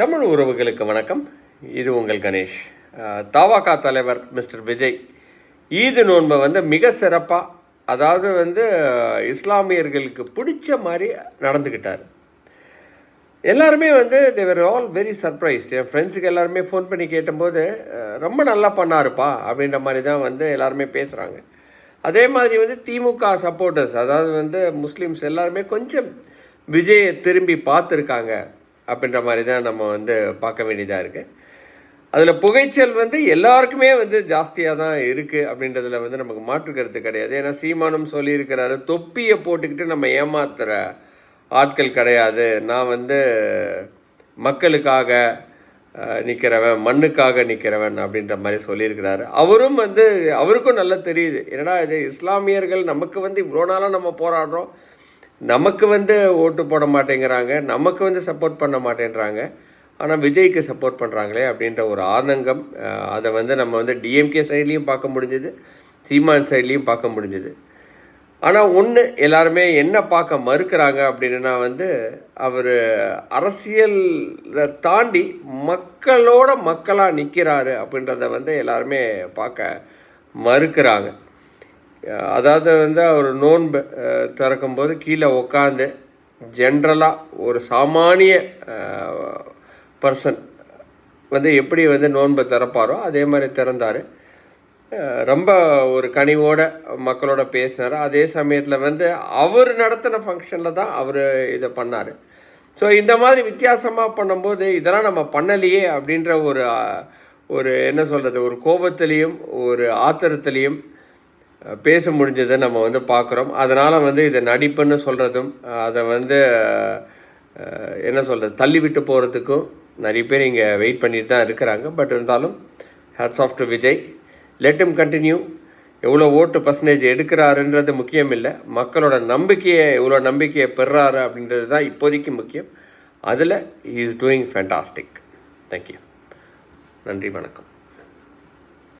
தமிழ் உறவுகளுக்கு வணக்கம். இது உங்கள் கணேஷ். தாவாக்கா தலைவர் மிஸ்டர் விஜய் ஈது நோன்பை வந்து மிக சிறப்பாக அதாவது வந்து இஸ்லாமியர்களுக்கு பிடிச்ச மாதிரி நடந்துக்கிட்டார். எல்லாருமே வந்து they were all very surprised என் ஃப்ரெண்ட்ஸுக்கு எல்லாருமே ஃபோன் பண்ணி கேட்டபோது ரொம்ப நல்லா பண்ணாருப்பா அப்படின்ற மாதிரி தான் வந்து எல்லாருமே பேசுகிறாங்க அதே மாதிரி வந்து திமுக சப்போர்ட்டர்ஸ் அதாவது வந்து முஸ்லீம்ஸ் எல்லாருமே கொஞ்சம் விஜயை திரும்பி பார்த்துருக்காங்க. அப்படின்ற மாதிரி தான் நம்ம வந்து பார்க்க வேண்டியதாக இருக்குது அதில் புகைச்சல் வந்து எல்லாருக்குமே வந்து ஜாஸ்தியாக தான் இருக்குது அப்படின்றதுல வந்து நமக்கு மாற்று கருத்து கிடையாது. ஏன்னா சீமானும் சொல்லியிருக்கிறாரு தொப்பியை போட்டுக்கிட்டு நம்ம ஏமாத்துகிற ஆட்கள் கிடையாது. நான் வந்து மக்களுக்காக நிற்கிறவன் மண்ணுக்காக நிற்கிறவன் அப்படின்ற மாதிரி சொல்லியிருக்கிறாரு. அவரும் வந்து அவருக்கும் நல்லா தெரியுது. என்னடா இது இஸ்லாமியர்கள் நமக்கு வந்து இவ்வளோ நாளாக நம்ம போராடுறோம். நமக்கு வந்து ஓட்டு போட மாட்டேங்கிறாங்க நமக்கு வந்து சப்போர்ட் பண்ண மாட்டேன்றாங்க. ஆனால் விஜய்க்கு சப்போர்ட் பண்ணுறாங்களே அப்படின்ற ஒரு ஆதங்கம் அதை வந்து நம்ம வந்து டிஎம்கே சைட்லேயும் பார்க்க முடிஞ்சுது சீமான் சைட்லேயும் பார்க்க முடிஞ்சுது. ஆனால் ஒன்று எல்லாருமே என்ன பார்க்க மறுக்கிறாங்க அப்படின்னா வந்து அவர் அரசியலை தாண்டி மக்களோட மக்களாக நிற்கிறாரு அப்படின்றத வந்து எல்லாருமே பார்க்க மறுக்கிறாங்க. அதாவது வந்து அவர் நோன்பு திறக்கும்போது கீழே உக்காந்து ஜென்ரலாக ஒரு சாமானிய பர்சன் வந்து எப்படி வந்து நோன்பை திறப்பாரோ அதே மாதிரி திறந்தார். ரொம்ப ஒரு கனிவோட மக்களோட பேசினார். அதே சமயத்தில் வந்து அவர் நடத்தின ஃபங்க்ஷனில் தான் அவர் இதை பண்ணார். ஸோ இந்த மாதிரி வித்தியாசமாக பண்ணும்போது இதெல்லாம் நம்ம பண்ணலையே அப்படின்ற ஒரு ஒரு என்ன சொல்கிறது ஒரு கோபத்திலையும் ஒரு ஆத்திரத்திலையும் பேச முடிஞ்சதை நம்ம வந்து பார்க்குறோம். அதனால் வந்து இதை நடிப்புன்னு சொல்கிறதும் அதை வந்து என்ன சொல்கிறது தள்ளிவிட்டு போகிறதுக்கும் நிறைய பேர் இங்கே வெயிட் பண்ணிட்டு தான் இருக்கிறாங்க. பட் இருந்தாலும் hats off to Vijay. Let continue எவ்வளோ ஓட்டு பர்சன்டேஜ் எடுக்கிறாருன்றது முக்கியம் இல்லை. மக்களோட நம்பிக்கையை எவ்வளோ நம்பிக்கையை பெறாரு அப்படின்றது தான் இப்போதைக்கு முக்கியம். அதில் இஸ் டூயிங் ஃபேண்டாஸ்டிக் தேங்க்யூ நன்றி வணக்கம்.